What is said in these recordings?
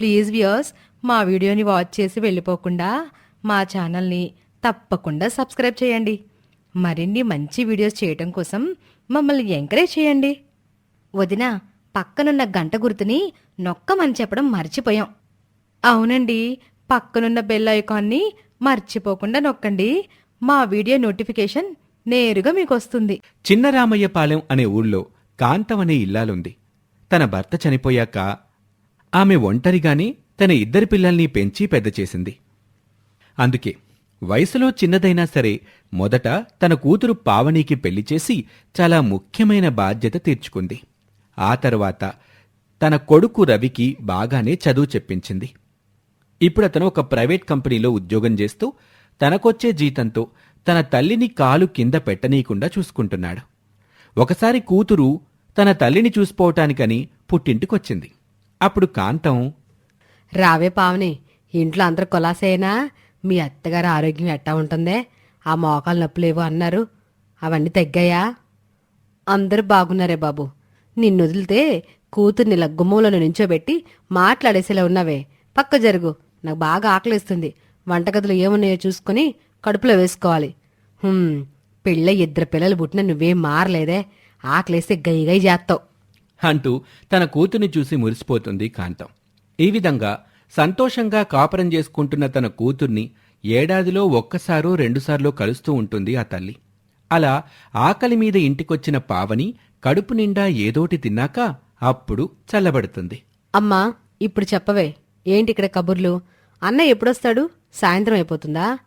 Please viewers మా వీడియోని watch చేసి వెళ్ళిపోకుండా మా ఛానల్ని తప్పకుండా సబ్స్క్రైబ్ చేయండి. మరిన్ని మంచి వీడియోస్ చేయటం కోసం మమ్మల్ని ఎంకరేజ్ చేయండి. వదిన పక్కనున్న గంట గుర్తుని నొక్కమని చెప్పడం మర్చిపోయాం. అవునండి పక్కనున్న బెల్ ఐకాన్ని మర్చిపోకుండా నొక్కండి. మా వీడియో నోటిఫికేషన్ నేరుగా మీకు వస్తుంది చిన్న రామయ్యపాలెం అనే ఊళ్ళో కాంతం అనే ఇల్లాలుంది. తన భర్త చనిపోయాక ఆమె ఒంటరిగానే తన ఇద్దరి పిల్లల్ని పెంచి పెద్ద చేసింది. అందుకే వయసులో చిన్నదైనా సరే మొదట తన కూతురు పావనీకి పెళ్ళి చేసి చాలా ముఖ్యమైన బాధ్యత తీర్చుకుంది. ఆ తర్వాత తన కొడుకు రవికి బాగానే చదువు చెప్పించింది. ఇప్పుడు అతను ఒక ప్రైవేట్ కంపెనీలో ఉద్యోగం చేస్తూ తనకొచ్చే జీతంతో తన తల్లిని కాలు కింద పెట్టనీయకుండా చూసుకుంటున్నాడు. ఒకసారి కూతురు తన తల్లిని చూసుకోవటానికని పుట్టింటికొచ్చింది. అప్పుడు కాంతం రావే పావని ఇంట్లో అందరు కొలాసేనా మీ అత్తగారి ఆరోగ్యం ఎట్టా ఉంటుందే? ఆ మోకాలు నొప్పులేవో అన్నారు. అవన్నీ తగ్గాయా? అందరూ బాగున్నారే బాబు. నిన్ను వదిలితే కూతుర్ని ఇలా గుమ్మంలో నించోబెట్టి మాట్లాడేసేలా ఉన్నావే. పక్క జరుగు నాకు బాగా ఆకలిస్తుంది. వంటగదిలో ఏమున్నాయో చూసుకుని కడుపులో వేసుకోవాలి. హుమ్ పెళ్ళ ఇద్దరు పిల్లలు పుట్టిన నువ్వేం మారలేదే. ఆకలేస్తే గై గై చేస్తావు. అంటూ తన కూతుర్ని చూసి మురిసిపోతుంది కాంతం. ఈ విధంగా సంతోషంగా కాపురం చేసుకుంటున్న తన కూతుర్ని ఏడాదిలో ఒక్కసారో రెండుసార్లు కలుస్తూ ఉంటుంది ఆ తల్లి. అలా ఆకలి మీద ఇంటికొచ్చిన పావని కడుపు నిండా ఏదోటి తిన్నాక అప్పుడు చల్లబడుతుంది. అమ్మా ఇప్పుడు చెప్పవే ఏంటి ఇక్కడ కబుర్లు? అన్న ఎప్పుడొస్తాడు? సాయంత్రం అయిపోతుందా?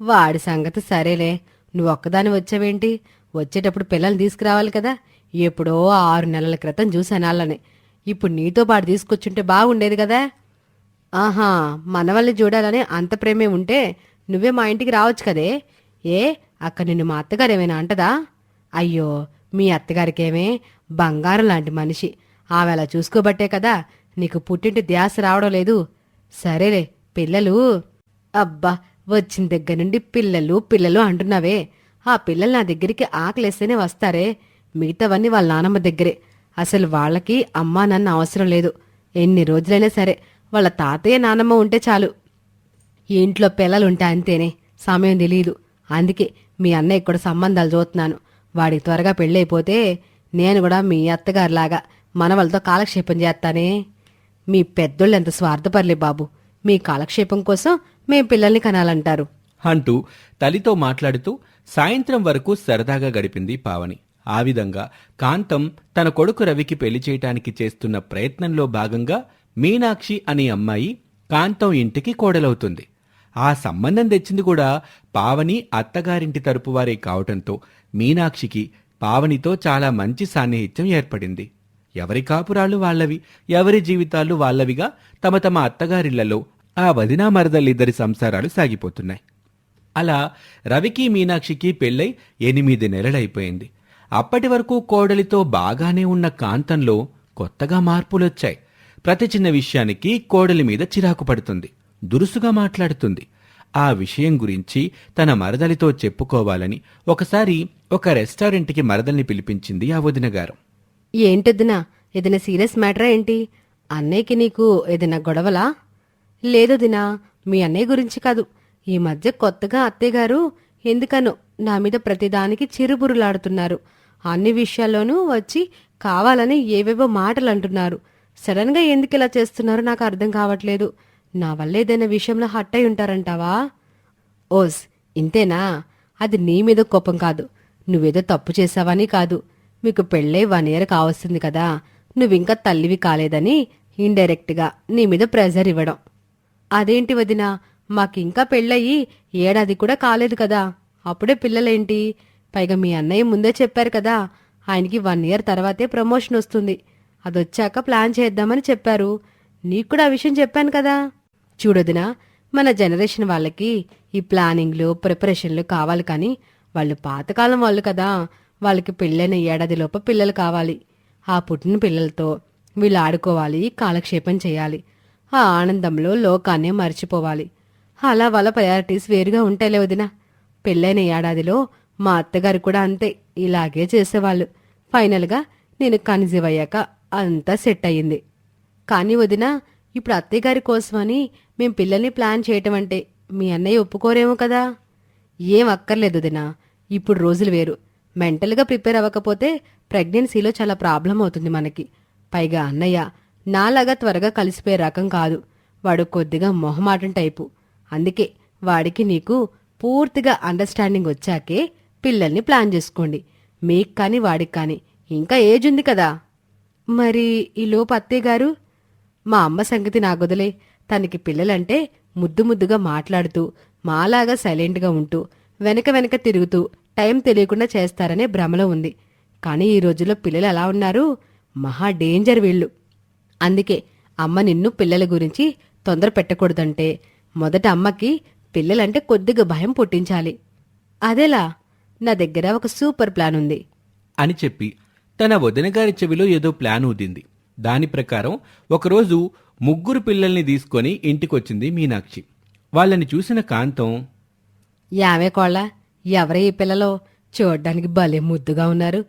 వాడి సంగతి సరేలే నువ్వొక్కదాని వచ్చావేంటి? వచ్చేటప్పుడు పిల్లల్ని తీసుకురావాలి కదా ఎప్పుడో ఆరు నెలల క్రితం చూశాను వాళ్ళని ఇప్పుడు నీతో పాటు తీసుకొచ్చుంటే బాగుండేది కదా. ఆహా మనవల్ని చూడాలని అంత ప్రేమే ఉంటే నువ్వే మా ఇంటికి రావచ్చు కదే. ఏ అక్కడ నిన్ను మా అత్తగారు ఏమైనా అంటదా? అయ్యో మీ అత్తగారికేమే బంగారం లాంటి మనిషి. ఆమె అలా చూసుకోబట్టే కదా నీకు పుట్టింటి ధ్యాస రావడం లేదు. సరేలే పిల్లలు. అబ్బా వచ్చిన దగ్గర నుండి పిల్లలు పిల్లలు అంటున్నావే. ఆ పిల్లలు నా దగ్గరికి ఆకలేస్తేనే వస్తారే. మిగతావన్నీ వాళ్ళ నానమ్మ దగ్గరే. అసలు వాళ్ళకి అమ్మా నాన్న అవసరం లేదు. ఎన్ని రోజులైనా సరే వాళ్ళ తాతయ్య నానమ్మ ఉంటే చాలు. ఈ ఇంట్లో పిల్లలుంటే అంతేనే. సమయం తెలియదు అందుకే మీ అన్నయ్య కూడా సంబంధాలు చూస్తున్నాను. వాడికి త్వరగా పెళ్ళైపోతే నేను కూడా మీ అత్తగారిలాగా మనవలతో కాలక్షేపం చేస్తానే. మీ పెద్దోళ్ళు ఎంత స్వార్థపర్లే బాబు. మీ కాలక్షేపం కోసం మేం పిల్లల్ని కనాలంటారు. అంటూ తల్లితో మాట్లాడుతూ సాయంత్రం వరకు సరదాగా గడిపింది పావని. ఆ విధంగా కాంతం తన కొడుకు రవికి పెళ్ళి చేయటానికి చేస్తున్న ప్రయత్నంలో భాగంగా మీనాక్షి అనే అమ్మాయి కాంతం ఇంటికి కోడలవుతుంది. ఆ సంబంధం తెచ్చింది కూడా పావని అత్తగారింటి తరపు వారే కావటంతో మీనాక్షికి పావనితో చాలా మంచి సాన్నిహిత్యం ఏర్పడింది. ఎవరి కాపురాలు వాళ్ళవి? ఎవరి జీవితాలు వాళ్ళవిగా? తమ తమ అత్తగారిళ్ళలో ఆ వదినా మరదలిద్దరి సంసారాలు సాగిపోతున్నాయి. అలా రవికి మీనాక్షికి పెళ్ళై ఎనిమిది నెలలైపోయింది. అప్పటి వరకు కోడలితో బాగానే ఉన్న కాంతంలో కొత్తగా మార్పులొచ్చాయి. ప్రతి చిన్న విషయానికి కోడలి మీద చిరాకు పడుతుంది దురుసుగా మాట్లాడుతుంది. ఆ విషయం గురించి తన మరదలితో చెప్పుకోవాలని ఒకసారి ఒక రెస్టారెంట్కి మరదల్ని పిలిపించింది ఆ వదిన గారు. ఏంటొద్దునా? ఏదైనా సీరియస్ మ్యాటరా ఏంటి? అన్నయ్యకి నీకు ఏదైనా గొడవలా? లేదు దినా మీ అన్నయ్య గురించి కాదు. ఈ మధ్య కొత్తగా అత్తయ్యగారు ఎందుకనో నా మీద ప్రతిదానికి చిరుబురులాడుతున్నారు. అన్ని విషయాల్లోనూ వచ్చి కావాలని ఏవేవో మాటలు అంటున్నారు. సడన్గా ఎందుకు ఇలా చేస్తున్నారో నాకు అర్థం కావట్లేదు. నా వల్ల ఏదైనా విషయంలో హట్ అయి ఉంటారంటావా? ఓస్ ఇంతేనా? అది నీ మీద కోపం కాదు. నువ్వేదో తప్పు చేశావని కాదు. మీకు పెళ్ళై వన్ ఇయర్ కావస్తుంది కదా. నువ్వింకా తల్లివి కాలేదని ఇండైరెక్ట్గా నీ మీద ప్రెజర్ ఇవ్వడం. అదేంటి వదినా? మాకింకా పెళ్ళయి ఏడాది కూడా కాలేదు కదా. అప్పుడే పిల్లలేంటి? పైగా మీ అన్నయ్య ముందే చెప్పారు కదా ఆయనకి వన్ ఇయర్ తర్వాతే ప్రమోషన్ వస్తుంది. అదొచ్చాక ప్లాన్ చేద్దామని చెప్పారు. నీకు కూడా ఆ విషయం చెప్పాను కదా. చూడొదినా మన జనరేషన్ వాళ్ళకి ఈ ప్లానింగ్లు ప్రిపరేషన్లు కావాలి కానీ వాళ్ళు పాతకాలం వాళ్ళు కదా. వాళ్ళకి పెళ్ళైన ఏడాదిలోపు పిల్లలు కావాలి. ఆ పుట్టిన పిల్లలతో వీళ్ళు ఆడుకోవాలి కాలక్షేపం చేయాలి. ఆ ఆనందంలో లోకాన్ని మర్చిపోవాలి. అలా వాళ్ళ ప్రయారిటీస్ వేరుగా ఉంటాయిలే వదినా. పెళ్ళైన ఏడాదిలో మా అత్తగారు కూడా అంతే ఇలాగే చేసేవాళ్ళు. ఫైనల్గా నేను కన్సీవ్ అయ్యాక అంతా సెట్ అయ్యింది. కానీ వదిన ఇప్పుడు అత్తయ్య గారి కోసమని మేం పిల్లల్ని ప్లాన్ చేయటం అంటే మీ అన్నయ్య ఒప్పుకోరేమో కదా. ఏం అక్కర్లేదు వదిన ఇప్పుడు రోజులు వేరు. మెంటల్గా ప్రిపేర్ అవ్వకపోతే ప్రెగ్నెన్సీలో చాలా ప్రాబ్లం అవుతుంది మనకి. పైగా అన్నయ్య నాలాగా త్వరగా కలిసిపోయే రకం కాదు. వాడు కొద్దిగా మొహమాటం టైపు. అందుకే వాడికి నీకు పూర్తిగా అండర్స్టాండింగ్ వచ్చాకే పిల్లల్ని ప్లాన్ చేసుకోండి. మీకు కానీ వాడికి కానీ ఇంకా ఏజ్ ఉంది కదా. మరి ఈ లోపు అత్తయ్య గారు? మా అమ్మ సంగతి నాగొదలే తనకి పిల్లలంటే ముద్దు ముద్దుగా మాట్లాడుతూ మాలాగా సైలెంట్గా ఉంటూ వెనక వెనక తిరుగుతూ టైం తెలియకుండా చేస్తారనే భ్రమలో ఉంది. కానీ ఈ రోజుల్లో పిల్లలు ఎలా ఉన్నారు? మహా డేంజర్ వీళ్ళు. అందుకే అమ్మ నిన్ను పిల్లల గురించి తొందర పెట్టకూడదంటే మొదట అమ్మకి పిల్లలంటే కొద్దిగా భయం పుట్టించాలి. అదేలా? నా దగ్గర ఒక సూపర్ ప్లాన్ ఉంది. అని చెప్పి తన వదినగారి చెవిలో ఏదో ప్లాన్ ఊదింది. దాని ప్రకారం ఒకరోజు ముగ్గురు పిల్లల్ని తీసుకొని ఇంటికొచ్చింది మీనాక్షి. వాళ్ళని చూసిన కాంతం యావే కోళ్ళ ఎవరే ఈ పిల్లలో? చూడ్డానికి భలే ముద్దుగా ఉన్నారు.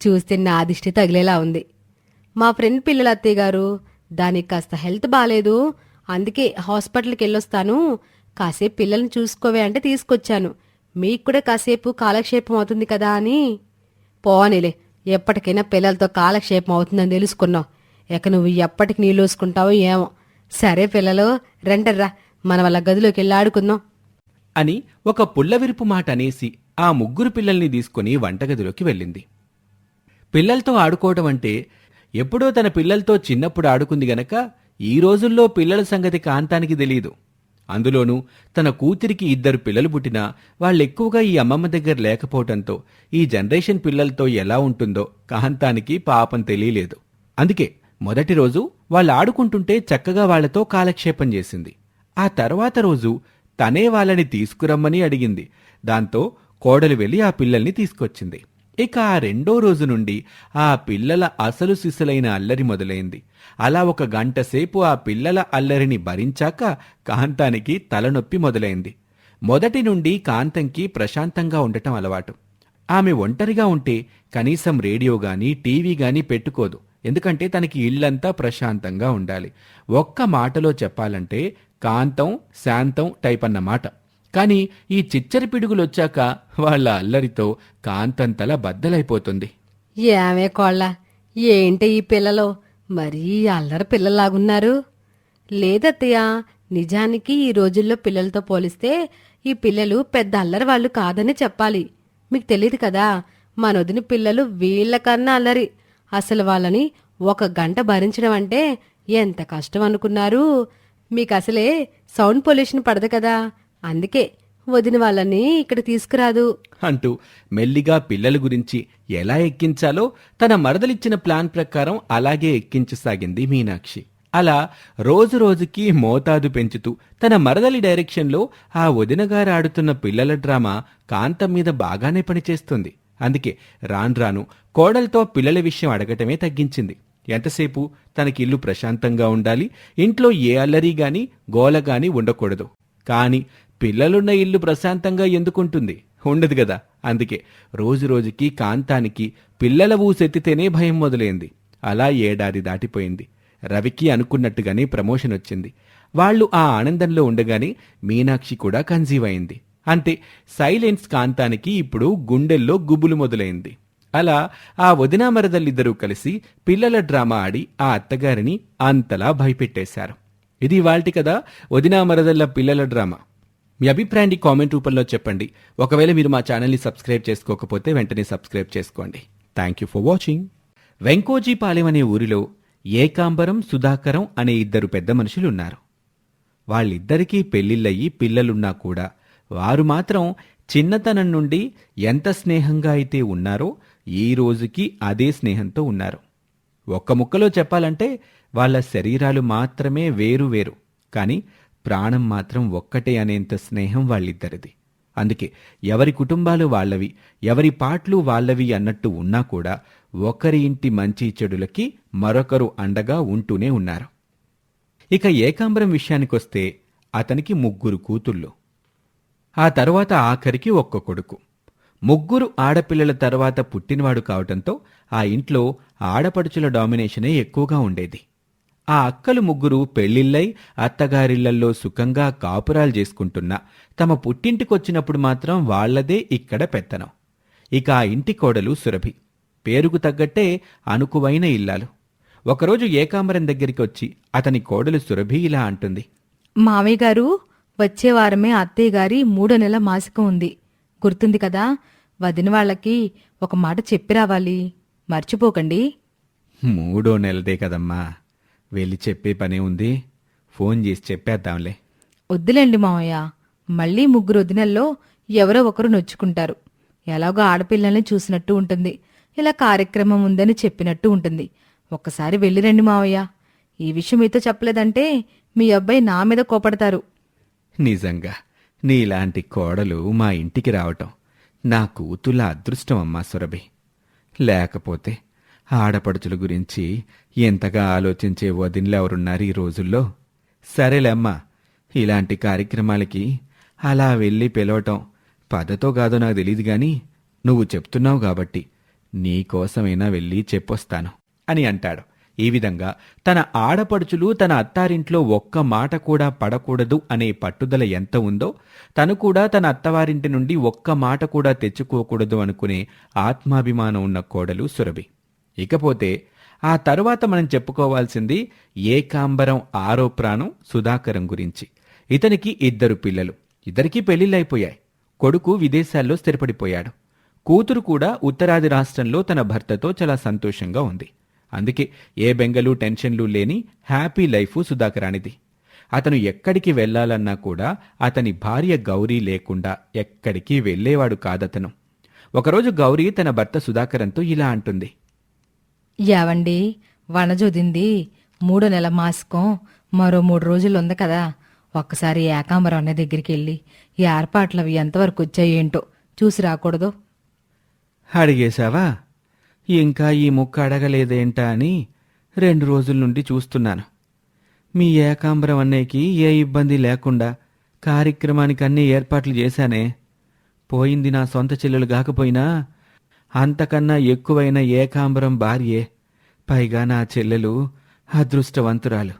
చూస్తే నా దిష్టి తగిలేలా ఉంది. మా ఫ్రెండ్ పిల్లల అత్తయ్య గారు దానికి కాస్త హెల్త్ బాగాలేదు అందుకే హాస్పిటల్కి వెళ్ళొస్తాను కాసేపు పిల్లల్ని చూసుకోవే అంటే తీసుకొచ్చాను. మీకు కూడా కాసేపు కాలక్షేపం అవుతుంది కదా అని? పోనీలే ఎప్పటికైనా పిల్లలతో కాలక్షేపం అవుతుందని తెలుసుకున్నావు ఇక నువ్వు ఎప్పటికి నీళ్ళూసుకుంటావో ఏమో. సరే పిల్లలు రండర్రా మన వాళ్ళ గదిలోకి వెళ్ళి ఆడుకుందాం. అని ఒక పుల్లవిరుపు మాట అనేసి ఆ ముగ్గురు పిల్లల్ని తీసుకుని వంటగదిలోకి వెళ్ళింది. పిల్లలతో ఆడుకోవడం అంటే ఎప్పుడో తన పిల్లలతో చిన్నప్పుడు ఆడుకుంది గనక ఈ రోజుల్లో పిల్లల సంగతి కాంతానికి తెలియదు అందులోనూ తన కూతురికి ఇద్దరు పిల్లలు పుట్టినా వాళ్ళెక్కువగా ఈ అమ్మమ్మ దగ్గర లేకపోవటంతో ఈ జనరేషన్ పిల్లలతో ఎలా ఉంటుందో కాంతానికి పాపం తెలియలేదు. అందుకే మొదటి రోజు వాళ్ళు ఆడుకుంటుంటే చక్కగా వాళ్ళతో కాలక్షేపం చేసింది. ఆ తర్వాత రోజు తనే వాళ్ళని తీసుకురమ్మని అడిగింది. దాంతో కోడలు వెళ్ళి ఆ పిల్లల్ని తీసుకొచ్చింది. ఇక ఆ రెండో రోజు నుండి ఆ పిల్లల అసలు సిసలైన అల్లరి మొదలైంది. అలా ఒక గంట సేపు ఆ పిల్లల అల్లరిని భరించాక కాంతానికి తలనొప్పి మొదలైంది. మొదటి నుండి కాంతంకి ప్రశాంతంగా ఉండటం అలవాటు. ఆమె ఒంటరిగా ఉంటే కనీసం రేడియో గాని టీవీ గాని పెట్టుకోదు. ఎందుకంటే తనకి ఇల్లంతా ప్రశాంతంగా ఉండాలి. ఒక్క మాటలో చెప్పాలంటే కాంతం శాంతం టైప్ అన్నమాట. కానీ ఈ చిచ్చరి పిడుగులొచ్చాక వాళ్ళ అల్లరితో కాంతంతల బద్దలైపోతుంది. ఏమే కోళ్ళ ఏంటి ఈ పిల్లలు? మరీ అల్లరి పిల్లలాగున్నారు. లేదత్తయ్య నిజానికి ఈ రోజుల్లో పిల్లలతో పోలిస్తే ఈ పిల్లలు పెద్ద అల్లరి వాళ్ళు కాదని చెప్పాలి. మీకు తెలియదు కదా మనొదిన పిల్లలు వీళ్ళకన్నా అల్లరి. అసలు వాళ్ళని ఒక గంట భరించడం అంటే ఎంత కష్టం అనుకున్నారు మీకు అసలే సౌండ్ పొల్యూషన్ పడదు కదా. అందుకే వదిన వాళ్ళని ఇక్కడ తీసుకురాదు. అంటూ మెల్లిగా పిల్లల గురించి ఎలా ఎక్కించాలో తన మరదలిచ్చిన ప్లాన్ ప్రకారం అలాగే ఎక్కించసాగింది మీనాక్షి. అలా రోజు రోజుకి మోతాదు పెంచుతూ తన మరదలి డైరెక్షన్లో ఆ వదినగారు ఆడుతున్న పిల్లల డ్రామా కాంతం మీద బాగానే పనిచేస్తుంది. అందుకే రాను రాను కోడలతో పిల్లల విషయం అడగటమే తగ్గించింది. ఎంతసేపు తనకి ఇల్లు ప్రశాంతంగా ఉండాలి ఇంట్లో ఏ అల్లరి గాని గోల గాని ఉండకూడదు. కాని పిల్లలున్న ఇల్లు ప్రశాంతంగా ఎందుకుంటుంది? ఉండదు కదా అందుకే రోజు రోజుకి కాంతానికి పిల్లల ఊసెత్తితేనే భయం మొదలైంది. అలా ఏడాది దాటిపోయింది. రవికి అనుకున్నట్టుగానే ప్రమోషన్ వచ్చింది. వాళ్ళు ఆ ఆనందంలో ఉండగానే మీనాక్షి కూడా కన్సీవ్ అయింది. అంతే సైలెన్స్ కాంతానికి ఇప్పుడు గుండెల్లో గుబులు మొదలైంది. అలా ఆ వదినామరదల్లిద్దరూ కలిసి పిల్లల డ్రామా ఆడి ఆ అత్తగారిని అంతలా భయపెట్టేశారు. ఇది వాల్టి కదా వదినామరదల్ల పిల్లల డ్రామా. మీ అభిప్రాయాన్ని కామెంట్ రూపంలో చెప్పండి. ఒకవేళ మీరు మా ఛానల్ని సబ్స్క్రైబ్ చేసుకోకపోతే వెంటనే సబ్స్క్రైబ్ చేసుకోండి. Thank you for watching Venkojipalem అనే ఊరిలో ఏకాంబరం సుధాకరం అనే ఇద్దరు పెద్ద మనుషులు ఉన్నారు వాళ్ళిద్దరికీ పెళ్ళిళ్ళయి పిల్లలున్నా కూడా వారు మాత్రం చిన్నతనం నుండి ఎంత స్నేహంగా అయితే ఉన్నారో ఈ రోజుకి అదే స్నేహంతో ఉన్నారు. ఒక్క ముక్కలో చెప్పాలంటే వాళ్ళ శరీరాలు మాత్రమే వేరు వేరు. కానీ ప్రాణం మాత్రం ఒక్కటే అనేంత స్నేహం వాళ్ళిద్దరిది. అందుకే ఎవరి కుటుంబాలు వాళ్ళవి ఎవరి పాటలు వాళ్ళవి అన్నట్టు ఉన్నా కూడా ఒకరి ఇంటి మంచి చెడులకి మరొకరు అండగా ఉంటూనే ఉన్నారు. ఇక ఏకాంబరం విషయానికొస్తే అతనికి ముగ్గురు కూతుళ్ళు. ఆ తర్వాత ఆఖరికి ఒక్క కొడుకు. ముగ్గురు ఆడపిల్లల తర్వాత పుట్టినవాడు కావటంతో ఆ ఇంట్లో ఆడపడుచుల డామినేషనే ఎక్కువగా ఉండేది. ఆ అక్కలు ముగ్గురు పెళ్ళిళ్ళై అత్తగారిళ్ళల్లో సుఖంగా కాపురాలు చేసుకుంటున్నా తమ పుట్టింటికొచ్చినప్పుడు మాత్రం వాళ్ళదే ఇక్కడ పెత్తనం. ఇక ఆ ఇంటి కోడలు సురభి. పేరుకు తగ్గట్టే అనుకువైన ఇల్లాలు. ఒకరోజు ఏకాంబరం దగ్గరికి వచ్చి అతని కోడలు సురభి ఇలా అంటుంది. మావయ్య గారు వచ్చే వారమే అత్తయ్య గారి మూడో నెల మాసికం ఉంది. గుర్తుంది కదా వదిన వాళ్ళకి ఒక మాట చెప్పి రావాలి. మర్చిపోకండి. మూడో నెలదే కదమ్మా. వెళ్ళి చెప్పే పనే ఉంది. ఫోన్ చేసి చెప్పేద్దాంలే. వద్దులేండి మావయ్య. మళ్ళీ ముగ్గురు వదినల్లో ఎవరో ఒకరు నొచ్చుకుంటారు. ఎలాగో ఆడపిల్లల్ని చూసినట్టు ఉంటుంది. ఇలా కార్యక్రమం ఉందని చెప్పినట్టు ఉంటుంది. ఒక్కసారి వెళ్ళిరండి మావయ్య. ఈ విషయం మీతో చెప్పలేదంటే మీ అబ్బాయి నా మీద కోపడతారు. నిజంగా. నీలాంటి కోడలు మా ఇంటికి రావటం నా కూతుళ్ళ అదృష్టం అమ్మా సురభి. లేకపోతే ఆడపడుచుల గురించి ఎంతగా ఆలోచించే వదినలెవరున్నారు ఈ రోజుల్లో? సరేలేమ్మా ఇలాంటి కార్యక్రమాలకి అలా వెళ్ళి పిలవటం పదతో కాదో నాకు తెలియదు గాని నువ్వు చెప్తున్నావు కాబట్టి నీకోసమైనా వెళ్ళి చెప్పొస్తాను అని అంటాడు. ఈ విధంగా తన ఆడపడుచులు తన అత్తారింట్లో ఒక్క మాట కూడా పడకూడదు అనే పట్టుదల ఎంత ఉందో తను కూడా తన అత్తవారింటి నుండి ఒక్క మాట కూడా తెచ్చుకోకూడదు అనుకునే ఆత్మాభిమానం ఉన్న కోడలు సురభి. ఇకపోతే ఆ తరువాత మనం చెప్పుకోవాల్సింది ఏకాంబరం ఆరో ప్రాణం సుధాకరం గురించి. ఇతనికి ఇద్దరు పిల్లలు. ఇద్దరికీ పెళ్ళిళ్ళైపోయాయి కొడుకు విదేశాల్లో స్థిరపడిపోయాడు. కూతురు కూడా ఉత్తరాది రాష్ట్రంలో తన భర్తతో చాలా సంతోషంగా ఉంది. అందుకే ఏ బెంగలు టెన్షన్లు లేని హ్యాపీ లైఫ్ సుధాకరానిది. అతను ఎక్కడికి వెళ్ళాలన్నా కూడా అతని భార్య గౌరీ లేకుండా ఎక్కడికి వెళ్ళేవాడు కాదతను. ఒకరోజు గౌరీ తన భర్త సుధాకరంతో ఇలా అంటుంది. యావండి వనజొదింది మూడో నెల మాసకం మరో మూడు రోజులు ఉంది కదా. ఒక్కసారి ఏకాంబరం అన్న దగ్గరికి వెళ్ళి ఈ ఏర్పాట్లు అవి ఎంతవరకు వచ్చాయేంటో చూసి రాకూడదు. అడిగేశావా? ఇంకా ఈ ముక్క అడగలేదేంటా అని రెండు రోజుల నుండి చూస్తున్నాను. మీ ఏకాంబరం అన్నయ్యకి ఏ ఇబ్బంది లేకుండా కార్యక్రమానికి అన్ని ఏర్పాట్లు చేశానే. పోయింది నా సొంత చెల్లెలు కాకపోయినా అంతకన్నా ఎక్కువైన ఏకాంబరం భార్యే. పైగా నా చెల్లెలు అదృష్టవంతురాలు.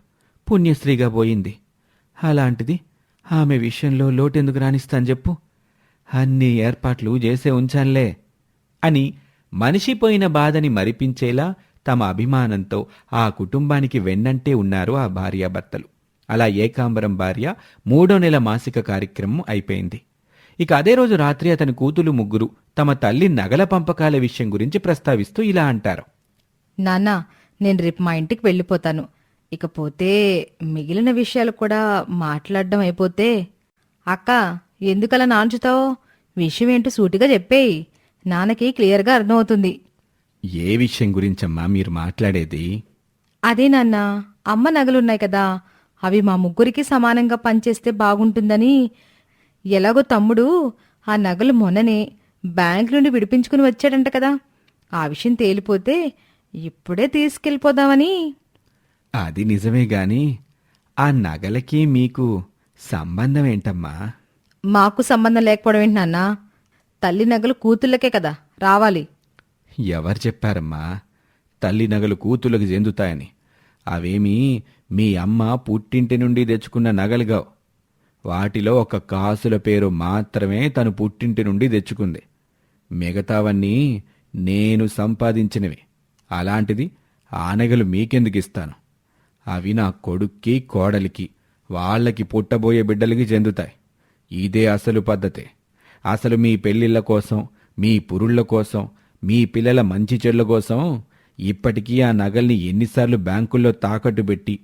పుణ్యశ్రీగా పోయింది. అలాంటిది ఆమె విషయంలో లోటెందుకు రాణిస్తాను చెప్పు. అన్ని ఏర్పాట్లు చేసే ఉంచాన్లే అని మనిషిపోయిన బాధని మరిపించేలా తమ అభిమానంతో ఆ కుటుంబానికి వెన్నంటే ఉన్నారు ఆ భార్యాభర్తలు. అలా ఏకాంబరం భార్య మూడో నెల మాసిక కార్యక్రమం అయిపోయింది. ఇక అదే రోజు రాత్రి అతని కూతులు ముగ్గురు తమ తల్లి నగల పంపకాల విషయం గురించి ప్రస్తావిస్తూ ఇలా అంటారు. నాన్న నేను రేపు మా ఇంటికి వెళ్ళిపోతాను. ఇకపోతే మిగిలిన విషయాలు కూడా మాట్లాడడం అయిపోతే అక్క ఎందుకలా నాంచుతావు విషయం ఏంటో సూటిగా చెప్పేయి. నాన్నకి క్లియర్గా అర్థమవుతుంది. ఏ విషయం గురించమ్మా మీరు మాట్లాడేది? అదే నాన్న అమ్మ నగలున్నాయి కదా. అవి మా ముగ్గురికి సమానంగా పనిచేస్తే బాగుంటుందని ఎలాగో తమ్ముడు ఆ నగలు మొన్ననే బ్యాంక్ నుండి విడిపించుకుని వచ్చాడంట కదా. ఆ విషయం తేలిపోతే ఇప్పుడే తీసుకెళ్ళిపోదామని. అది నిజమే గాని ఆ నగలకి మీకు సంబంధం ఏంటమ్మా? మాకు సంబంధం లేకపోవడం ఏంటి నాన్న? తల్లి నగలు కూతుళ్ళకే కదా రావాలి. ఎవరు చెప్పారమ్మా? తల్లి నగలు కూతులకు చెందుతాయని. అవేమీ మీ అమ్మ పుట్టింటి నుండి తెచ్చుకున్న నగలుగావు వాటిలో ఒక కాసుల పేరు మాత్రమే తను పుట్టింటి నుండి తెచ్చుకుంది. మిగతావన్నీ నేను సంపాదించినవి. అలాంటిది ఆ నగలు మీకెందుకు ఇస్తాను? అవి నా కొడుక్కి కోడలికి వాళ్ళకి పుట్టబోయే బిడ్డలకి చెందుతాయి. ఇదే అసలు పద్ధతే. అసలు మీ పెళ్ళిళ్ళ కోసం మీ పురుళ్ళ కోసం మీ పిల్లల మంచి చెడ్ల కోసం ఇప్పటికీ ఆ నగల్ని ఎన్నిసార్లు బ్యాంకుల్లో తాకట్టు పెట్టి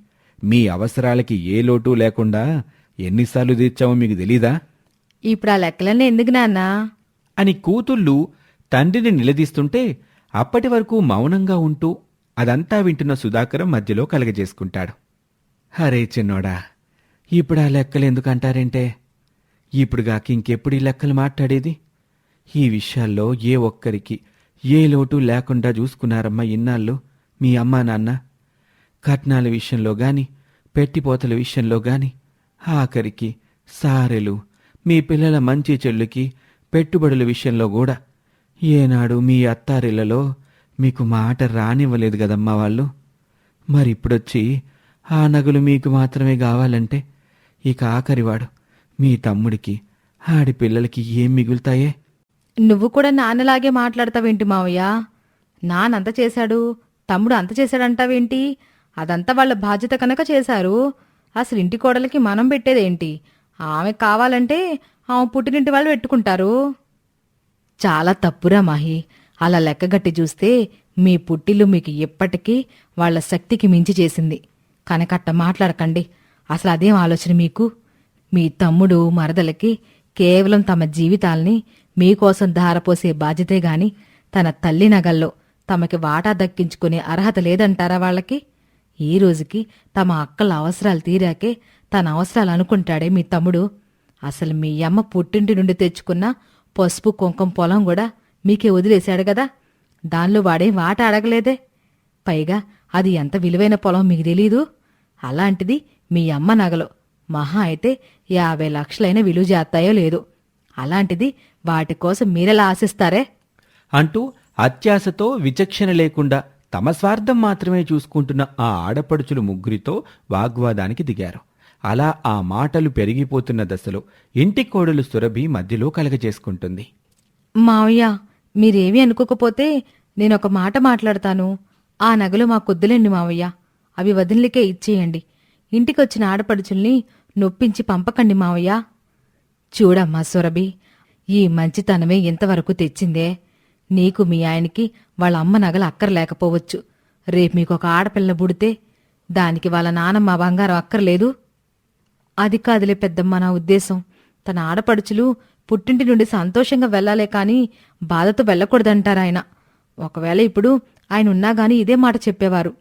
మీ అవసరాలకి ఏ లోటు లేకుండా ఎన్నిసార్లు తీర్చామో మీకు తెలీదా? ఇప్పుడు ఆ లెక్కలన్నీ ఎందుకు నాన్నా? అని కూతుళ్ళు తండ్రిని నిలదీస్తుంటే అప్పటి వరకు మౌనంగా ఉంటూ అదంతా వింటున్న సుధాకరం మధ్యలో కలగజేసుకుంటాడు. హరే చిన్నోడా ఇప్పుడు ఆ లెక్కలు ఎందుకంటారేంటే ఇప్పుడుగాక ఇంకెప్పుడు ఈ లెక్కలు మాట్లాడేది? ఈ విషయాల్లో ఏ ఒక్కరికి ఏ లోటు లేకుండా చూసుకున్నారమ్మా ఇన్నాళ్ళు మీ అమ్మా నాన్న. కట్నాల విషయంలో గాని పెట్టిపోతల విషయంలో గాని ఆఖరికి సారెలు మీ పిల్లల మంచి చెల్లుకి పెట్టుబడుల విషయంలో కూడా. ఏనాడు మీ అత్తారిళ్ళలో మీకు మాట రానివ్వలేదు కదమ్మా వాళ్ళు. మరిప్పుడొచ్చి ఆ నగలు మీకు మాత్రమే కావాలంటే ఇక ఆఖరివాడు మీ తమ్ముడికి ఆడి పిల్లలకి ఏం మిగులుతాయే? నువ్వు కూడా నాన్నలాగే మాట్లాడతావేంటి మావయ్య? నానంత చేశాడు తమ్ముడు అంత చేశాడంటావేంటి? అదంతా వాళ్ళ బాధ్యత కనుక చేశారు. అసలు ఇంటి కోడలికి మనం పెట్టేదేంటి? ఆమె కావాలంటే ఆమె పుట్టినింటి వాళ్ళు పెట్టుకుంటారు. చాలా తప్పురా మాహి. అలా లెక్కగట్టి చూస్తే మీ పుట్టిల్లు మీకు ఎప్పటికీ వాళ్ళ శక్తికి మించి చేసింది. కనకట్ట మాట్లాడకండి. అసలు అదేం ఆలోచన మీకు? మీ తమ్ముడు మరదలకి కేవలం తమ జీవితాల్ని మీకోసం ధారపోసే బాధ్యతే గాని తన తల్లి నగల్లో తమకి వాటా దక్కించుకునే అర్హత లేదంటారా వాళ్ళకి? ఈ రోజుకి తమ అక్కల అవసరాలు తీరాకే తన అవసరాలు అనుకుంటాడే మీ తమ్ముడు. అసలు మీ అమ్మ పుట్టింటి నుండి తెచ్చుకున్న పసుపు కుంకం పొలం కూడా మీకే వదిలేశాడు కదా. దానిలో వాడేం వాట అడగలేదే పైగా అది ఎంత విలువైన పొలం మీకు తెలీదు. అలాంటిది మీ అమ్మ నగలు. మహా అయితే యాభై లక్షలైన విలువ చేస్తాయో లేదు. అలాంటిది వాటి కోసం మీరెలా ఆశిస్తారే? అంటూ అత్యాశతో విచక్షణ లేకుండా తమ స్వార్థం మాత్రమే చూసుకుంటున్న ఆ ఆడపడుచులు ముగ్గురితో వాగ్వాదానికి దిగారు. అలా ఆ మాటలు పెరిగిపోతున్న దశలో ఇంటి కోడలు సురభి మధ్యలో కలగజేసుకుంటుంది మావయ్య మీరేమీ అనుకోకపోతే నేను ఒక మాట మాట్లాడతాను. ఆ నగలు మా కొద్దులేండి మావయ్య. అవి వదిలికే ఇచ్చేయండి. ఇంటికొచ్చిన ఆడపడుచుల్ని నొప్పించి పంపకండి మావయ్య. చూడమ్మా సురభి ఈ మంచితనమే ఇంతవరకు తెచ్చిందే. నీకు మీ ఆయనకి వాళ్ళ అమ్మ నగలు అక్కర్లేకపోవచ్చు. రేపు మీకు ఒక ఆడపిల్ల పుడితే దానికి వాళ్ళ నానమ్మ బంగారం అక్కర్లేదు. అది కాదులే పెద్దమ్మ నా ఉద్దేశం. తన ఆడపడుచులు పుట్టింటి నుండి సంతోషంగా వెళ్ళాలే కాని బాధతో వెళ్ళకూడదంటారాయన ఒకవేళ ఇప్పుడు ఆయన ఉన్నా గాని ఇదే మాట చెప్పేవారు.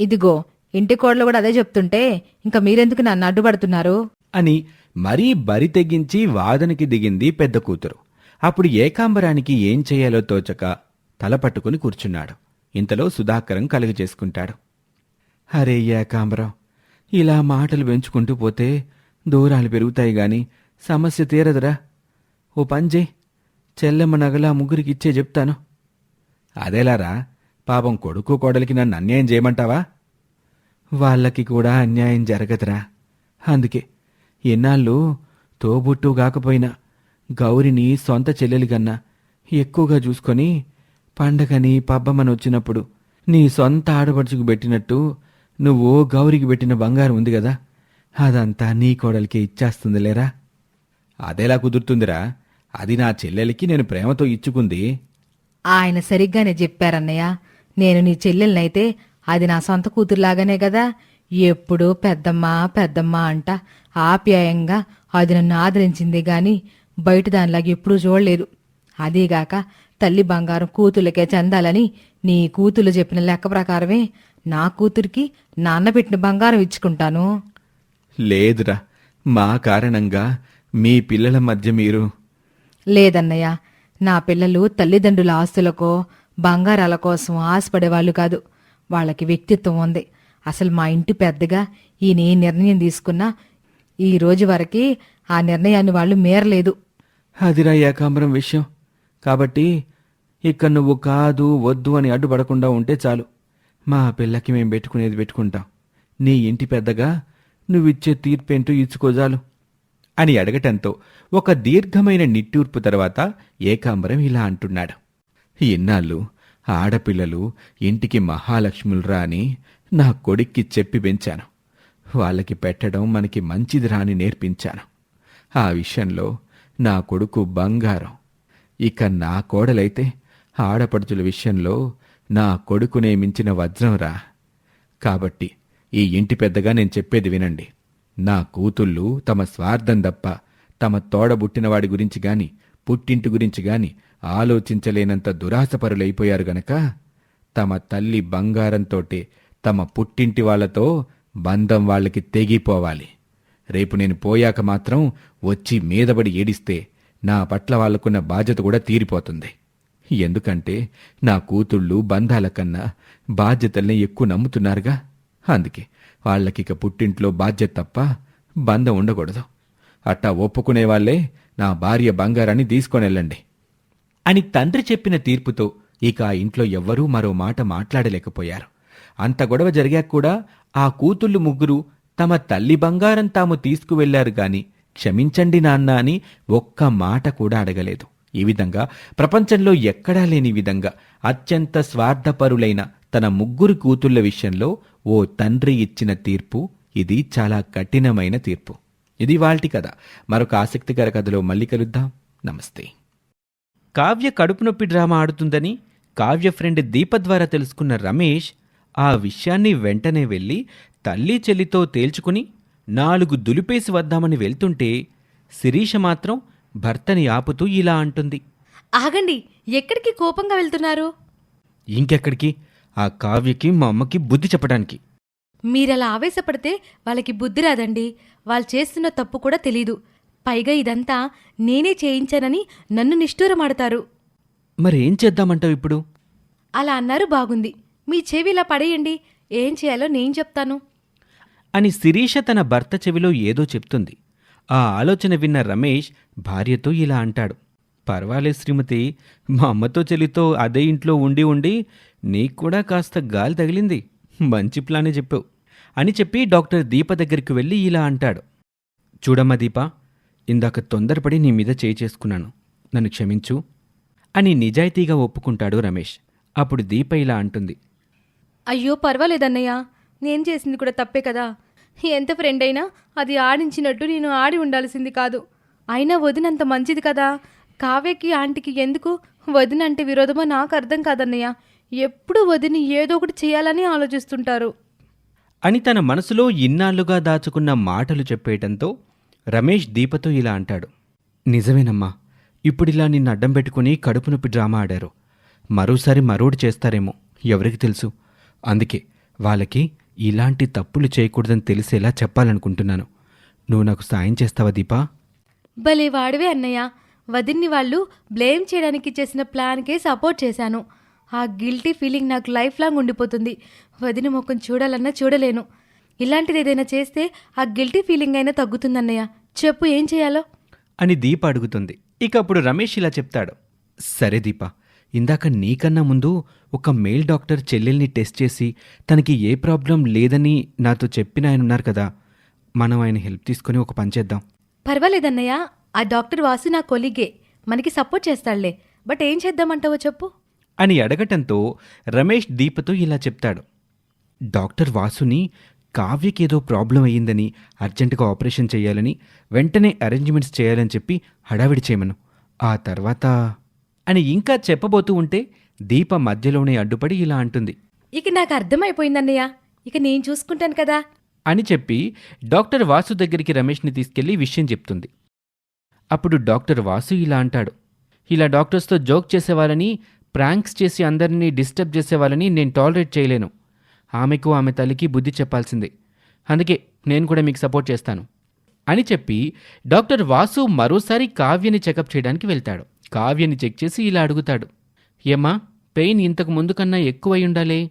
ఇదిగో ఇంటి కోడలు కూడా అదే చెప్తుంటే ఇంకా మీరెందుకు నన్ను అడ్డుపడుతున్నారు? అని మరీ బరి తెగించి వాదనకి దిగింది పెద్ద కూతురు. అప్పుడు ఏకాంబరానికి ఏం చేయాలో తోచక తల పట్టుకుని కూర్చున్నాడు. ఇంతలో సుధాకరం కలుగు చేసుకుంటాడు. అరే ఏకాంబరం ఇలా మాటలు పెంచుకుంటూ పోతే దూరాలు పెరుగుతాయి గాని సమస్య తీరదురా. ఓ పంజే చెల్లెమ్మ నగలా ముగ్గురికి ఇచ్చే చెప్తాను. అదేలారా పాపం కొడుకు కోడలికి నన్ను అన్యాయం చేయమంటావా? వాళ్ళకి కూడా అన్యాయం జరగదురా. అందుకే ఎన్నాళ్ళు తోబుట్టు కాకపోయినా గౌరిని సొంత చెల్లెలిగన్నా ఎక్కువగా చూసుకొని పండగని పబ్బమని వచ్చినప్పుడు నీ సొంత ఆడపడుచుకు పెట్టినట్టు నువ్వు గౌరికి పెట్టిన బంగారం ఉంది కదా అదంతా నీ కోడలికి ఇచ్చేస్తుంది లేరా? కుదురుతుందిరా. అది నా చెల్లెలికి నేను ప్రేమతో ఇచ్చుకుంది. ఆయన సరిగ్గానే చెప్పారన్నయ్య. నేను నీ చెల్లెలనైతే అది నా సొంత కూతురులాగానే కదా ఎప్పుడూ పెద్దమ్మ పెద్దమ్మ అంట ఆప్యాయంగా అది నన్ను ఆదరించింది గాని బయట దానిలాగా ఎప్పుడూ చూడలేదు. అదీగాక తల్లి బంగారం కూతుళ్ళకే చెందాలని నీ కూతురు చెప్పిన లెక్క ప్రకారమే నా కూతురికి నాన్న పెట్టిన బంగారం ఇచ్చుకుంటాను. లేదురా మా కారణంగా మీ పిల్లల మధ్య మీరు లేదన్నయ్య నా పిల్లలు తల్లిదండ్రుల ఆస్తులకో బంగారాల కోసం ఆశపడేవాళ్ళు కాదు. వాళ్ళకి వ్యక్తిత్వం ఉంది. అసలు మా ఇంటి పెద్దగా ఈయన ఏ నిర్ణయం తీసుకున్నా ఈ రోజు వరకు ఆ నిర్ణయాన్ని వాళ్ళు మేరలేదు. అదిరా ఏకాంబరం విషయం. కాబట్టి ఇక్కడ నువ్వు కాదు వద్దు అని అడ్డుపడకుండా ఉంటే చాలు. మా పిల్లకి మేం పెట్టుకునేది పెట్టుకుంటాం. నీ ఇంటి పెద్దగా నువ్విచ్చే తీర్పేంటూ ఇచ్చుకోజాలు అని అడగటంతో ఒక దీర్ఘమైన నిట్టూర్పు తర్వాత ఏకాంబరం ఇలా అంటున్నాడు. ఇన్నాళ్ళు ఆడపిల్లలు ఇంటికి మహాలక్ష్ములురా అని నా కొడుక్కి చెప్పి పెంచాను. వాళ్ళకి పెట్టడం మనకి మంచిది రాని నేర్పించాను. ఆ విషయంలో నా కొడుకు బంగారం. ఇక నా కోడలైతే ఆడపడుచుల విషయంలో నా కొడుకునే మించిన వజ్రంరా కాబట్టి ఈ ఇంటి పెద్దగా నేను చెప్పేది వినండి. నా కూతుళ్ళు తమ స్వార్థం తప్ప తమ తోడబుట్టినవాడి గురించి గాని పుట్టింటి గురించి గాని ఆలోచించలేనంత దురాశపరులైపోయారు గనక తమ తల్లి బంగారంతోటే తమ పుట్టింటి వాళ్ళతో బంధం వాళ్ళకి తెగిపోవాలి. రేపు నేను పోయాక మాత్రం వచ్చి మీదబడి ఏడిస్తే నా పట్ల వాళ్ళకున్న బాధ్యత కూడా తీరిపోతుంది. ఎందుకంటే నా కూతుళ్ళు బంధాల కన్నా బాధ్యతల్ని ఎక్కువ నమ్ముతున్నారుగా. అందుకే వాళ్ళకిక పుట్టింట్లో బాధ్యత తప్ప బంధం ఉండకూడదు. అట్టా ఒప్పుకునే వాళ్ళే నా భార్య బంగారాన్ని తీసుకొని వెళ్ళండి. అని తండ్రి చెప్పిన తీర్పుతో ఇక ఆ ఇంట్లో ఎవ్వరూ మరో మాట మాట్లాడలేకపోయారు. అంత గొడవ జరిగాక కూడా ఆ కూతుళ్ళు ముగ్గురు తమ తల్లి బంగారం తాము తీసుకువెళ్ళారు గాని క్షమించండి నాన్న అని ఒక్క మాట కూడా అడగలేదు. ఈ విధంగా ప్రపంచంలో ఎక్కడా లేని విధంగా అత్యంత స్వార్థపరులైన తన ముగ్గురు కూతుళ్ళ విషయంలో ఓ తండ్రి ఇచ్చిన తీర్పు ఇది చాలా కఠినమైన తీర్పు. ఇది వాల్టి కథ. మరొక ఆసక్తికర కథలో మళ్ళీ కలుద్దాం. నమస్తే. కావ్య కడుపు నొప్పి డ్రామా ఆడుతుందని కావ్య ఫ్రెండ్ దీప ద్వారా తెలుసుకున్న రమేష్ ఆ విషయాన్ని వెంటనే వెళ్ళి తల్లి చెల్లితో తేల్చుకుని నాలుగు దులిపేసి వద్దామని వెళ్తుంటే శిరీష మాత్రం భర్తని ఆపుతూ ఇలా అంటుంది. ఆగండి ఎక్కడికి కోపంగా వెళ్తున్నారు? ఇంకెక్కడికి? ఆ కావ్యకి మా అమ్మకి బుద్ధి చెప్పడానికి. మీరలా ఆవేశపడితే వాళ్ళకి బుద్ధి రాదండి. వాళ్ళు చేస్తున్న తప్పు కూడా తెలీదు. పైగా ఇదంతా నేనే చేయించానని నన్ను నిష్ఠూరమాడతారు. మరేం చేద్దామంటావు ఇప్పుడు? అలా అన్నారు బాగుంది. మీ చెవి ఇలా పడేయండి. ఏం చేయాలో నేను చెప్తాను. అని శిరీష తన భర్త చెవిలో ఏదో చెప్తుంది. ఆ ఆలోచన విన్న రమేష్ భార్యతో ఇలా అంటాడు. పర్వాలేదు శ్రీమతి మా అమ్మతో చెల్లితో అదే ఇంట్లో ఉండి ఉండి నీకు కూడా కాస్త గాలి తగిలింది. మంచి ప్లానే చెప్పావు. అని చెప్పి డాక్టర్ దీప దగ్గరికి వెళ్ళి ఇలా అంటాడు. చూడమ్మా దీప ఇందాక తొందరపడి నీ మీద చేయి చేసుకున్నాను. నన్ను క్షమించు. అని నిజాయితీగా ఒప్పుకుంటాడు రమేష్. అప్పుడు దీప ఇలా అంటుంది. అయ్యో పర్వాలేదన్నయ్య. నేను చేసింది కూడా తప్పే కదా. ఎంత ఫ్రెండ్ అయినా అది ఆడించినట్టు నేను ఆడి ఉండాల్సింది కాదు. అయినా వదినంత మంచిది కదా. కావ్యకి ఆంటీకి ఎందుకు? వదిన అంటే విరోధమో? నాకు అర్థం కాదన్నయ్య. ఎప్పుడు వదిని ఏదో ఒకటి చేయాలని ఆలోచిస్తుంటారు. అని తన మనసులో ఇన్నాళ్ళుగా దాచుకున్న మాటలు చెప్పేయటంతో రమేష్ దీపతో ఇలా అంటాడు. నిజమేనమ్మా. ఇప్పుడిలా నిన్ను అడ్డం పెట్టుకుని కడుపు నొప్పి డ్రామా ఆడారు. మరోసారి మరోడు చేస్తారేమో. ఎవరికి తెలుసు? అందుకే వాళ్ళకి ఇలాంటి తప్పులు చేయకూడదని తెలిసేలా చెప్పాలనుకుంటున్నాను. నువ్వు నాకు సాయం చేస్తావా దీపా? భలే వాడివే అన్నయ్య. వదిన్ని వాళ్ళు బ్లేమ్ చేయడానికి చేసిన ప్లాన్కే సపోర్ట్ చేశాను. ఆ గిల్టీ ఫీలింగ్ నాకు లైఫ్ లాంగ్ ఉండిపోతుంది. వదిన ముఖం చూడాలన్నా చూడలేను. ఇలాంటిది ఏదైనా చేస్తే ఆ గిల్టీ ఫీలింగ్ అయినా తగ్గుతుందన్నయ్య. చెప్పు ఏం చేయాలో? అని దీప అడుగుతుంది. ఇక అప్పుడు రమేష్ ఇలా చెప్తాడు. సరే దీప ఇందాక నీకన్నా ముందు ఒక మేల్ డాక్టర్ చెల్లెల్ని టెస్ట్ చేసి తనకి ఏ ప్రాబ్లం లేదని నాతో చెప్పిన ఆయన ఉన్నారు కదా మనం ఆయన హెల్ప్ తీసుకొని ఒక పని చేద్దాం. పర్వాలేదన్నయ్య ఆ డాక్టర్ వాసు నా కొలిగే మనకి సపోర్ట్ చేస్తాడులే బట్ ఏం చేద్దామంటావో చెప్పు. అని అడగటంతో రమేష్ దీపతో ఇలా చెప్తాడు. డాక్టర్ వాసుని కావ్యకి ఏదో ప్రాబ్లం అయ్యిందని అర్జెంటుగా ఆపరేషన్ చేయాలని వెంటనే అరేంజ్మెంట్స్ చేయాలని చెప్పి హడావిడి చేయమను. ఆ తర్వాత అని ఇంకా చెప్పబోతూ ఉంటే దీప మధ్యలోనే అడ్డుపడి ఇలా అంటుంది. ఇక నాకు అర్థమైపోయిందన్నయ్య. ఇక నేను చూసుకుంటాను కదా. అని చెప్పి డాక్టర్ వాసు దగ్గరికి రమేష్ని తీసుకెళ్ళి విషయం చెప్తుంది. అప్పుడు డాక్టర్ వాసు ఇలా అంటాడు. ఇలా డాక్టర్స్తో జోక్ చేసేవాళ్ళని ప్రాంక్స్ చేసి అందరినీ డిస్టర్బ్ చేసేవాళ్ళని నేను టాలరేట్ చేయలేను. ఆమెకు ఆమె తల్లికి బుద్ధి చెప్పాల్సిందే. అందుకే నేను కూడా మీకు సపోర్ట్ చేస్తాను. అని చెప్పి డాక్టర్ వాసు మరోసారి కావ్యని చెకప్ చేయడానికి వెళ్తాడు. కావ్యని చెక్ చేసి ఇలా అడుగుతాడు. ఏమ్మా పెయిన్ ఇంతకు ముందు కన్నా ఎక్కువై ఉండాలే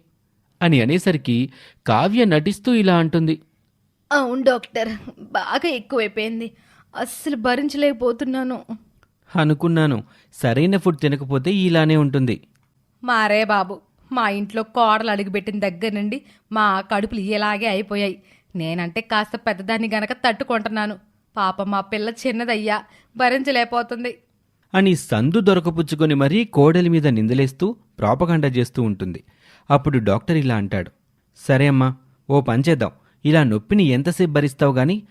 అని అనేసరికి కావ్య నటిస్తూ ఇలా అంటుంది. అవును డాక్టర్ బాగా ఎక్కువైపోయింది. అస్సలు భరించలేకపోతున్నాను. అనుకున్నాను. సరైన ఫుడ్ తినకపోతే ఇలానే ఉంటుంది. మారే బాబు మా ఇంట్లో కోడలు అడుగుపెట్టిన దగ్గర నుండి మా కడుపులు ఇలాగే అయిపోయాయి. నేనంటే కాస్త పెద్దదాన్ని గనక తట్టుకుంటున్నాను. పాప మా పిల్ల చిన్నదయ్యా భరించలేకపోతుంది. అని సందు దొరకపుచ్చుకొని మరీ కోడలి మీద నిందలేస్తూ ప్రాపగండ చేస్తూ ఉంటుంది. అప్పుడు డాక్టర్ ఇలా అంటాడు. సరే అమ్మా ఓ పని చేద్దాం. ఇలా నొప్పిని ఎంతసేపు భరిస్తావు గాని?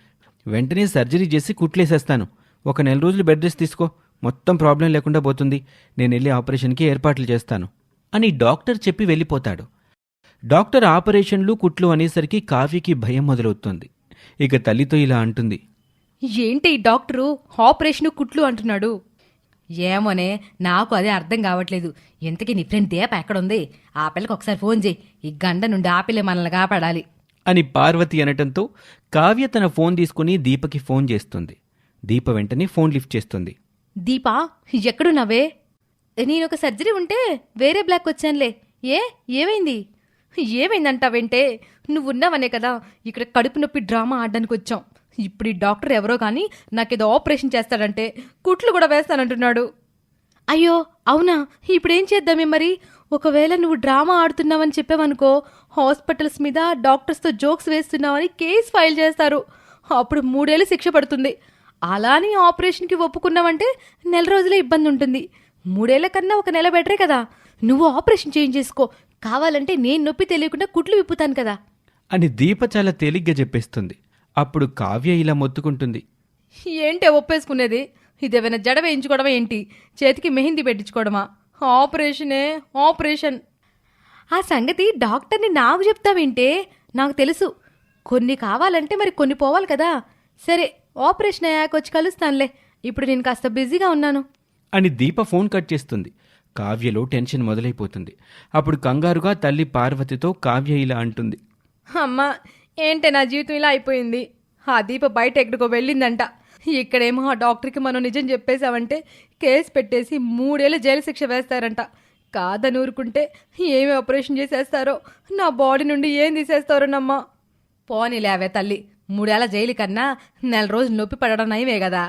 వెంటనే సర్జరీ చేసి కుట్లేసేస్తాను. ఒక నెల రోజులు బెడ్ రెస్ట్ తీసుకో. మొత్తం ప్రాబ్లం లేకుండా పోతుంది. నేను వెళ్ళి ఆపరేషన్కి ఏర్పాట్లు చేస్తాను. అని డాక్టర్ చెప్పి వెళ్ళిపోతాడు. డాక్టర్ ఆపరేషన్లు కుట్లు అనేసరికి కావ్యకి భయం మొదలవుతుంది. ఇక తల్లితో ఇలా అంటుంది. ఏంటి డాక్టరు ఆపరేషన్ కుట్లు అంటున్నాడు? ఏమోనే నాకు అదే అర్థం కావట్లేదు. ఇంతకీ నీ ఫ్రెండ్ దీప ఎక్కడుంది? ఆ పిల్లకి ఒకసారి ఫోన్ చేయి. ఈ గండ నుండి ఆ పిల్ల మనల్ని కాపాడాలి. అని పార్వతి అనటంతో కావ్య తన ఫోన్ తీసుకుని దీపకి ఫోన్ చేస్తుంది. దీప వెంటనే ఫోన్ లిఫ్ట్ చేస్తుంది. దీపా ఎక్కడున్నావే? నేను ఒక సర్జరీ ఉంటే వేరే బ్లాక్ వచ్చానులే ఏ ఏమైంది? ఏమైందంటావేంటే నువ్వున్నావనే కదా ఇక్కడ కడుపు నొప్పి డ్రామా ఆడడానికి వచ్చాం. ఇప్పుడు ఈ డాక్టర్ ఎవరో కానీ నాకేదో ఆపరేషన్ చేస్తాడంటే కుట్లు కూడా వేస్తానంటున్నాడు. అయ్యో అవునా? ఇప్పుడేం చేద్దామే మరి? ఒకవేళ నువ్వు డ్రామా ఆడుతున్నావని చెప్పావనుకో హాస్పిటల్స్ మీద డాక్టర్స్తో జోక్స్ వేస్తున్నావని కేసు ఫైల్ చేస్తారు. అప్పుడు మూడేళ్ళు శిక్ష పడుతుంది. అలానే ఆపరేషన్కి ఒప్పుకున్నావంటే నెల రోజులే ఇబ్బంది ఉంటుంది మూడేళ్ళ కన్నా ఒక నెల బెటరే కదా. నువ్వు ఆపరేషన్ చేయించేసుకో కావాలంటే నేను నొప్పి తెలియకుండా కుట్లు విప్పుతాను కదా. అని దీప చాలా తేలిగ్గా చెప్పేస్తుంది. అప్పుడు కావ్య ఇలా మొత్తుకుంటుంది. ఏంటే ఒప్పేసుకునేది? ఇదేమైనా జడ వేయించుకోవడమా ఏంటి? చేతికి మెహిందీ పెట్టించుకోవడమా? ఆపరేషనే ఆపరేషన్. ఆ సంగతి డాక్టర్ని నాకు చెప్తావేంటే నాకు తెలుసు. కొన్ని కావాలంటే మరి కొన్ని పోవాలి కదా. సరే ఆపరేషన్ అయ్యాక వచ్చి కలుస్తానులే. ఇప్పుడు నేను కాస్త బిజీగా ఉన్నాను. అని దీప ఫోన్ కట్ చేస్తుంది. కావ్యలో టెన్షన్ మొదలైపోతుంది. అప్పుడు కంగారుగా తల్లి పార్వతితో కావ్య ఇలా అంటుంది. అమ్మా ఏంటే నా జీవితం ఇలా అయిపోయింది? ఆ దీప బయట ఎక్కడికో వెళ్ళిందంట. ఇక్కడేమో ఆ డాక్టర్కి మనం నిజం చెప్పేశామంటే కేసు పెట్టేసి మూడేళ్ళు జైలు శిక్ష వేస్తారంట. కాదని ఊరుకుంటే ఏమి ఆపరేషన్ చేసేస్తారో నా బాడీ నుండి ఏం తీసేస్తారోనమ్మా. పోనీ లేవే తల్లి మూడేళ్ళ జైలు కన్నా నెల రోజులు నొప్పి పడడం నయమే కదా.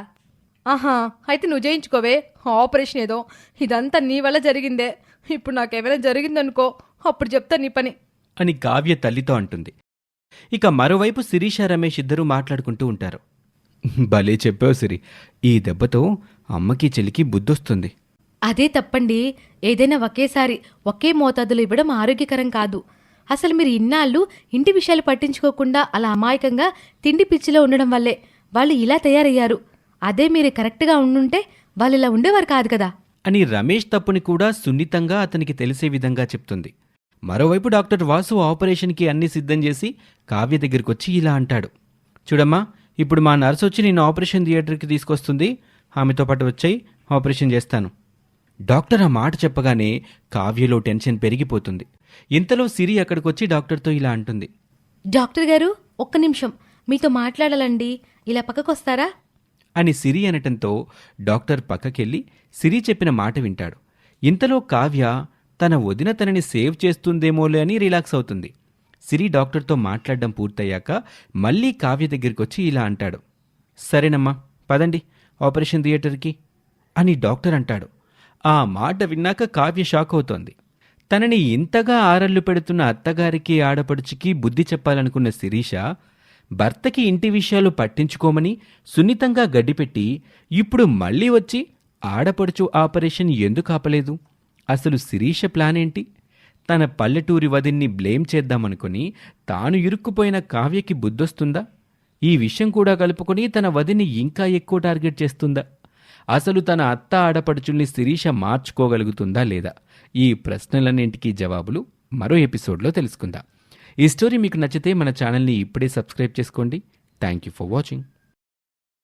ఆహా అయితే నువ్వు చేయించుకోవే ఆపరేషన్ ఏదో. ఇదంతా నీ వల్ల జరిగిందే. ఇప్పుడు నాకేమైనా జరిగిందనుకో అప్పుడు చెప్తా నీ పని. అని కావ్య తల్లితో అంటుంది. ఇక మరోవైపు శిరీష రమేష్ ఇద్దరూ మాట్లాడుకుంటూ ఉంటారు. భలే చెప్పావు సిరి. ఈ దెబ్బతో అమ్మకి చెల్లికి బుద్ధొస్తుంది. అదే తప్పండి. ఏదైనా ఒకేసారి ఒకే మోతాదులో ఇవ్వడం ఆరోగ్యకరం కాదు. అసలు మీరు ఇన్నాళ్ళు ఇంటి విషయాలు పట్టించుకోకుండా అలా అమాయకంగా తిండి పిచ్చిలో ఉండడం వల్లే వాళ్ళు ఇలా తయారయ్యారు. అదే మీరు కరెక్ట్గా ఉండుంటే వాళ్ళు ఇలా ఉండేవారు కాదు కదా. అని రమేష్ తప్పుని కూడా సున్నితంగా అతనికి తెలిసే విధంగా చెప్తుంది. మరోవైపు డాక్టర్ వాసు ఆపరేషన్కి అన్ని సిద్ధం చేసి కావ్య దగ్గరికొచ్చి ఇలా అంటాడు. చూడమ్మా ఇప్పుడు మా నర్స్ వచ్చి నేను ఆపరేషన్ థియేటర్కి తీసుకొస్తుంది. ఆమెతో పాటు వచ్చాయి ఆపరేషన్ చేస్తాను. డాక్టర్ ఆ మాట చెప్పగానే కావ్యలో టెన్షన్ పెరిగిపోతుంది. ఇంతలో సిరి అక్కడికొచ్చి డాక్టర్తో ఇలా అంటుంది. డాక్టర్ గారు ఒక్క నిమిషం. మీతో మాట్లాడాలండి. ఇలా పక్కకొస్తారా? అని సిరి అనటంతో డాక్టర్ పక్కకెళ్ళి సిరి చెప్పిన మాట వింటాడు. ఇంతలో కావ్య తన వదిన తనని సేవ్ చేస్తుందేమోలే అని రిలాక్స్ అవుతుంది. సిరి డాక్టర్తో మాట్లాడడం పూర్తయ్యాక మళ్ళీ కావ్య దగ్గరికి వచ్చి ఇలా అంటాడు. సరేనమ్మా పదండి ఆపరేషన్ థియేటర్కి అని డాక్టర్ అంటాడు. ఆ మాట విన్నాక కావ్య షాక్ అవుతోంది. తనని ఇంతగా ఆరల్లు పెడుతున్న అత్తగారికి ఆడపడుచుకి బుద్ధి చెప్పాలనుకున్న శిరీష భర్తకి ఇంటి విషయాలు పట్టించుకోమని సున్నితంగా గడ్డిపెట్టి ఇప్పుడు మళ్ళీ వచ్చి ఆడపడుచు ఆపరేషన్ ఎందుకు ఆపలేదు? అసలు శిరీష ప్లాన్ ఏంటి తన పల్లెటూరి వదిన్ని బ్లేమ్ చేద్దామనుకుని తాను ఇరుక్కుపోయిన కావ్యకి బుద్ధొస్తుందా? ఈ విషయం కూడా కలుపుకొని తన వదిని ఇంకా ఎక్కువ టార్గెట్ చేస్తుందా? అసలు తన అత్త ఆడపడుచుల్ని శిరీష మార్చుకోగలుగుతుందా లేదా? ఈ ప్రశ్నలన్నింటికీ జవాబులు మరో ఎపిసోడ్లో తెలుసుకుందాం. ఈ స్టోరీ మీకు నచ్చితే మన ఛానల్ని ఇప్పుడే సబ్స్క్రైబ్ చేసుకోండి. Thank you for watching